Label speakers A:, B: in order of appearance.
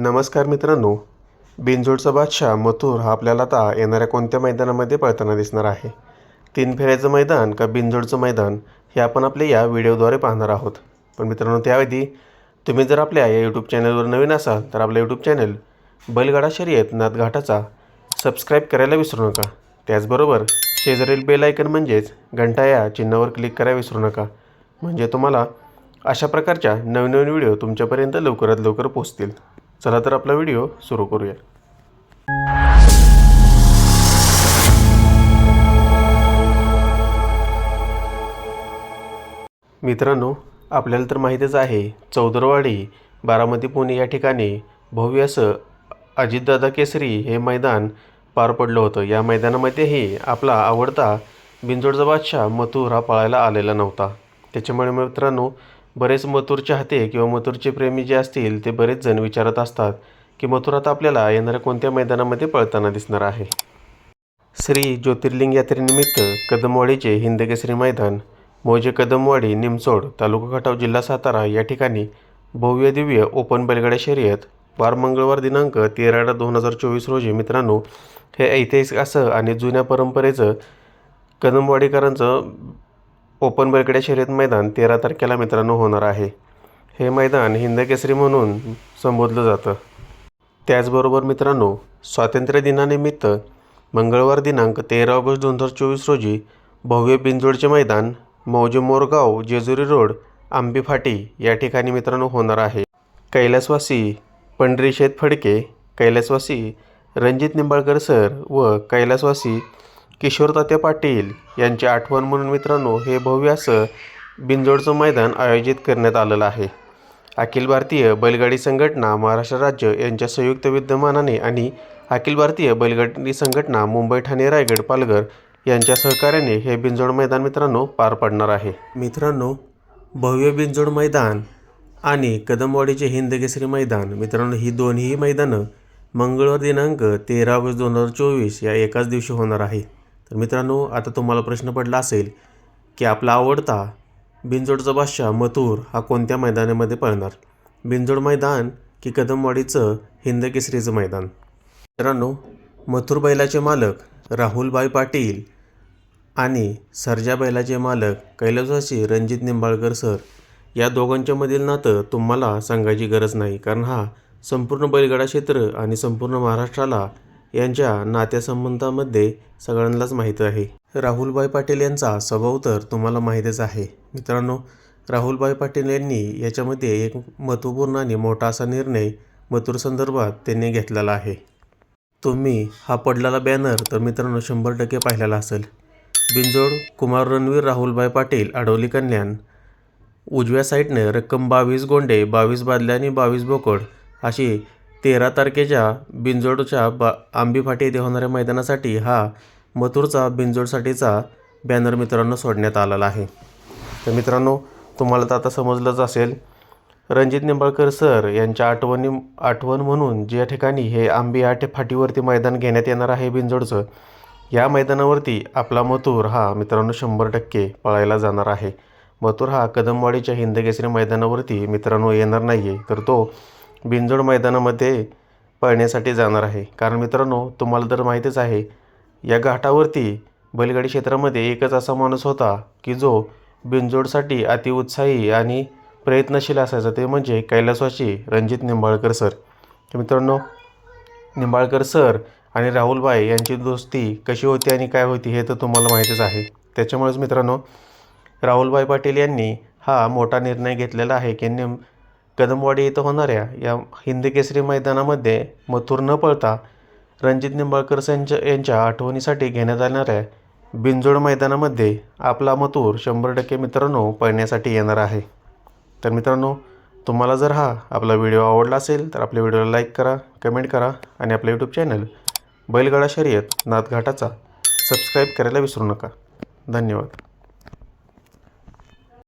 A: नमस्कार मित्रांनो बिनजोडचा बादशाह मथुर हा आपल्याला आता येणाऱ्या कोणत्या मैदानामध्ये पळताना दिसणार आहे? तीन फेऱ्याचं मैदान का बिनजोडचं मैदान हे आपण आपल्या या व्हिडिओद्वारे पाहणार आहोत. पण मित्रांनो त्याआधी तुम्ही जर आपल्या या यूट्यूब चॅनलवर नवीन असाल तर आपलं यूट्यूब चॅनल बैलगाडा शर्यत नाथघाटाचा सबस्क्राईब करायला विसरू नका. त्याचबरोबर शेजारील बेल आयकन म्हणजेच घंटा या चिन्हावर क्लिक करायला विसरू नका. म्हणजे तुम्हाला अशा प्रकारच्या नवीन नवीन व्हिडिओ तुमच्यापर्यंत लवकरात लवकर पोहोचतील. चला तर आपला व्हिडिओ सुरू करूया. मित्रांनो आपल्याला तर माहितीच आहे चौदरवाडी बारामती पुणे या ठिकाणी भव्य असं अजितदादा केसरी हे मैदान पार पडलं होतं. या मैदानामध्येही आपला आवडता बिंजोडचा बादशाह मथुरा पाळायला पळायला आलेला नव्हता. त्याच्यामुळे मित्रांनो बरेच मथुर चाहते किंवा मथुरचे प्रेमी जे असतील ते बरेच जण विचारत असतात की मथुरात आपल्याला येणाऱ्या कोणत्या मैदानामध्ये पळताना दिसणार आहे? श्री ज्योतिर्लिंग यात्रेनिमित्त कदमवाडीचे हिंदकेसरी मैदान मोजे कदमवाडी निमचोड तालुका खटाव जिल्हा सातारा या ठिकाणी भव्य दिव्य ओपन बैलगाड्या शर्यत वार मंगळवार दिनांक तेरा दोन हजार चोवीस रोजी. मित्रांनो हे ऐतिहासिक असं आणि जुन्या परंपरेचं कदमवाडीकरांचं ओपन बैलगाड्या शर्यत मैदान तेरा तारखेला मित्रांनो होणार आहे. हे मैदान हिंदकेसरी म्हणून संबोधलं जातं. त्याचबरोबर मित्रांनो स्वातंत्र्य दिनानिमित्त मंगळवार दिनांक तेरा ऑगस्ट दोन हजार चोवीस रोजी भव्य बिंजोडचे मैदान मौजे मोरगाव जेजुरी रोड आंबी फाटी या ठिकाणी मित्रांनो होणार आहे. कैलासवासी पंढरी शेत फडके कैलासवासी रणजित निंबाळकर सर व कैलासवासी किशोर पाटील यांची आठवण म्हणून मित्रांनो हे भव्य असं बिंजोडचं मैदान आयोजित करण्यात आलेलं आहे. अखिल भारतीय बैलगाडी संघटना महाराष्ट्र राज्य यांच्या संयुक्त विद्यमानाने आणि अखिल भारतीय बैलगाडी संघटना मुंबई ठाणे रायगड पालघर यांच्या सहकार्याने हे बिंजोड मैदान मित्रांनो पार पडणार आहे. मित्रांनो भव्य बिंजोड मैदान आणि कदमवाडीचे हिंदकेसरी मैदान मित्रांनो ही दोन्ही मैदानं मंगळवार दिनांक तेरा ऑगस्ट दोन हजार चोवीस या एकाच दिवशी होणार आहे. तर मित्रांनो आता तुम्हाला प्रश्न पडला असेल की आपला आवडता बिंजोडचा बादशाह मथुर हा कोणत्या मैदानामध्ये पळणार? बिंजोड मैदान की कदमवाडीचं हिंदकेसरीचं मैदान? मित्रांनो मथुर बैलाचे मालक राहुलभाई पाटील आणि सरजा बैलाचे मालक कैलासवासी रणजित निंबाळकर सर या दोघांच्यामधील नातं तुम्हाला सांगायची गरज नाही. कारण हा संपूर्ण बैलगाडा क्षेत्र आणि संपूर्ण महाराष्ट्राला यांच्या नात्यासंबंधामध्ये सगळ्यांनाच माहीत आहे. राहुलभाई पाटील यांचा स्वभाव तर तुम्हाला माहीतच आहे. मित्रांनो राहुलभाई पाटील यांनी याच्यामध्ये एक महत्त्वपूर्ण आणि मोठा असा निर्णय मथुर संदर्भात त्यांनी घेतलेला आहे. तुम्ही हा पडलेला बॅनर तर मित्रांनो शंभर टक्के पाहिलेला असेल. बिंजोड कुमार रणवीर राहुलभाई पाटील आडवली कल्याण उजव्या साईडने रक्कम बावीस गोंडे बावीस बादल्या आणि बावीस बोकड अशी तेरा तारखेच्या बिंजोडच्या बा आंबी फाटी येथे होणाऱ्या मैदानासाठी हा मथुरचा बिंजोडसाठीचा बॅनर मित्रांनो सोडण्यात आलेला आहे. तर मित्रांनो तुम्हाला तर आता समजलंच असेल रणजित निंबाळकर सर यांच्या आठवणी आठवण म्हणून ज्या ठिकाणी हे आंबी आठ फाटीवरती मैदान घेण्यात येणार आहे बिंजोडचं या मैदानावरती आपला मथुर हा मित्रांनो शंभर टक्के पळायला जाणार आहे. मथुर हा कदमवाडीच्या हिंदकेसरी मैदानावरती मित्रांनो येणार नाही आहे तर तो बिंजोड मैदानामध्ये पळण्यासाठी जाणार आहे. कारण मित्रांनो तुम्हाला तर माहीतच आहे या घाटावरती बैलगाडी क्षेत्रामध्ये एकच असा माणूस होता की जो बिंजोडसाठी अतिउत्साही आणि प्रयत्नशील असायचा. ते म्हणजे कैलासवाशी रणजित निंबाळकर सर. मित्रांनो निंबाळकर सर आणि राहुलबाई यांची दोस्ती कशी होती आणि काय होती हे तर तुम्हाला माहीतच आहे. त्याच्यामुळेच मित्रांनो राहुलभाई पाटील यांनी हा मोठा निर्णय घेतलेला आहे की निम कदमवाडी इथं होणाऱ्या या हिंदकेसरी मैदानामध्ये मथुर न पळता रणजित निंबाळकर यांच्या यांच्या आठवणीसाठी घेण्यात येणाऱ्या बिंजोड मैदानामध्ये आपला मथुर शंभर टक्के मित्रांनो पळण्यासाठी येणार आहे. तर मित्रांनो तुम्हाला जर हा आपला व्हिडिओ आवडला असेल तर आपल्या व्हिडिओला लाईक करा कमेंट करा आणि आपलं यूट्यूब चॅनल बैलगाडा शर्यत नाथघाटाचा सबस्क्राईब करायला विसरू नका. धन्यवाद.